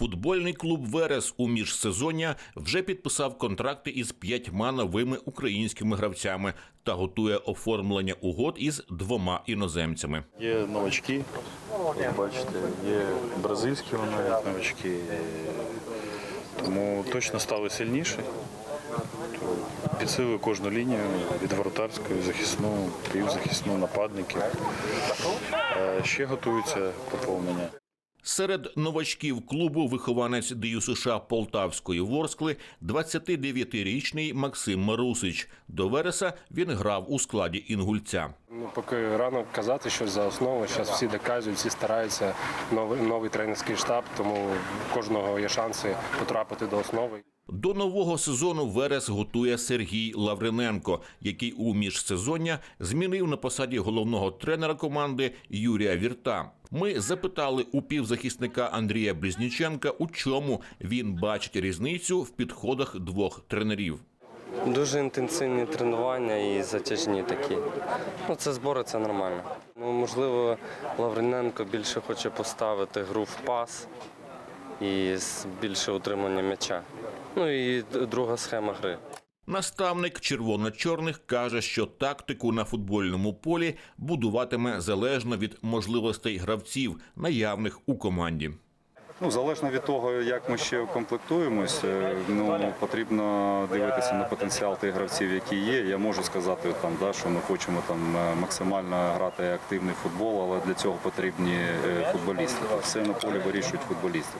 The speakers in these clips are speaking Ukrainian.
Футбольний клуб Верес у міжсезоння вже підписав контракти із п'ятьма новими українськими гравцями та готує оформлення угод із двома іноземцями. Є новачки, бачите, є бразильські навіть новачки. Тому точно стали сильніші. Підсилили кожну лінію від воротарської, захисну, півзахисну, нападників. Е, Ще готуються поповнення. Серед новачків клубу вихованець ДЮСШ Полтавської Ворскли 29-річний Максим Марусич. До Вереса він грав у складі інгульця. Ну, поки рано казати щось за основу. Зараз всі доказують, всі стараються. Новий, новий тренерський штаб, тому кожного є шанси потрапити до основи. До нового сезону Верес готує Сергій Лавриненко, який у міжсезоння змінив на посаді головного тренера команди Юрія Вірта. Ми запитали у півзахисника Андрія Близніченка, у чому він бачить різницю в підходах двох тренерів. Дуже інтенсивні тренування і затяжні такі. Ну, це збори, це нормально. Ну, можливо, Лавриненко більше хоче поставити гру в пас і з більше утримання м'яча. Ну і друга схема гри. Наставник червоно-чорних каже, що тактику на футбольному полі будуватиме залежно від можливостей гравців, наявних у команді. Ну, залежно від того, як ми ще комплектуємось, е, ну потрібно дивитися на потенціал тих гравців, які є. Я можу сказати там, да, що ми хочемо там е, максимально грати активний футбол, але для цього потрібні е, футболісти. Все на полі вирішують футболісти.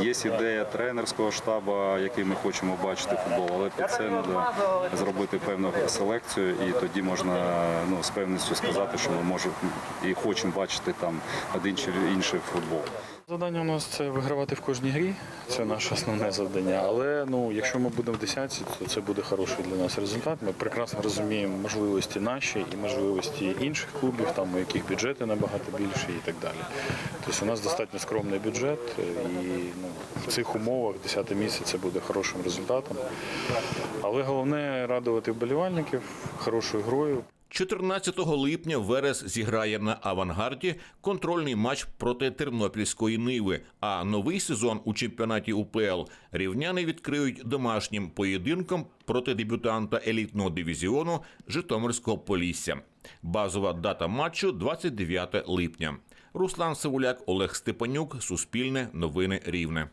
Є ідея тренерського штабу, який ми хочемо бачити футбол, але під це треба зробити певну селекцію, і тоді можна ну, з певністю сказати, що ми можемо і хочемо бачити там один чи інший футбол. Завдання у нас це вигравати в кожній грі. Це наше основне завдання. Але ну, якщо ми будемо в десятці, то це буде хороший для нас результат. Ми прекрасно розуміємо можливості наші і можливості інших клубів, там у яких бюджети набагато більші і так далі. Тобто у нас достатньо скромний бюджет, і ну, в цих умовах 10 місце це буде хорошим результатом. Але головне радувати вболівальників хорошою грою. 14 липня Верес зіграє на авангарді контрольний матч проти Тернопільської Ниви. А новий сезон у чемпіонаті УПЛ рівняни відкриють домашнім поєдинком проти дебютанта елітного дивізіону Житомирського Полісся. Базова дата матчу 29 липня. Руслан Савуляк, Олег Степанюк, Суспільне, Новини Рівне.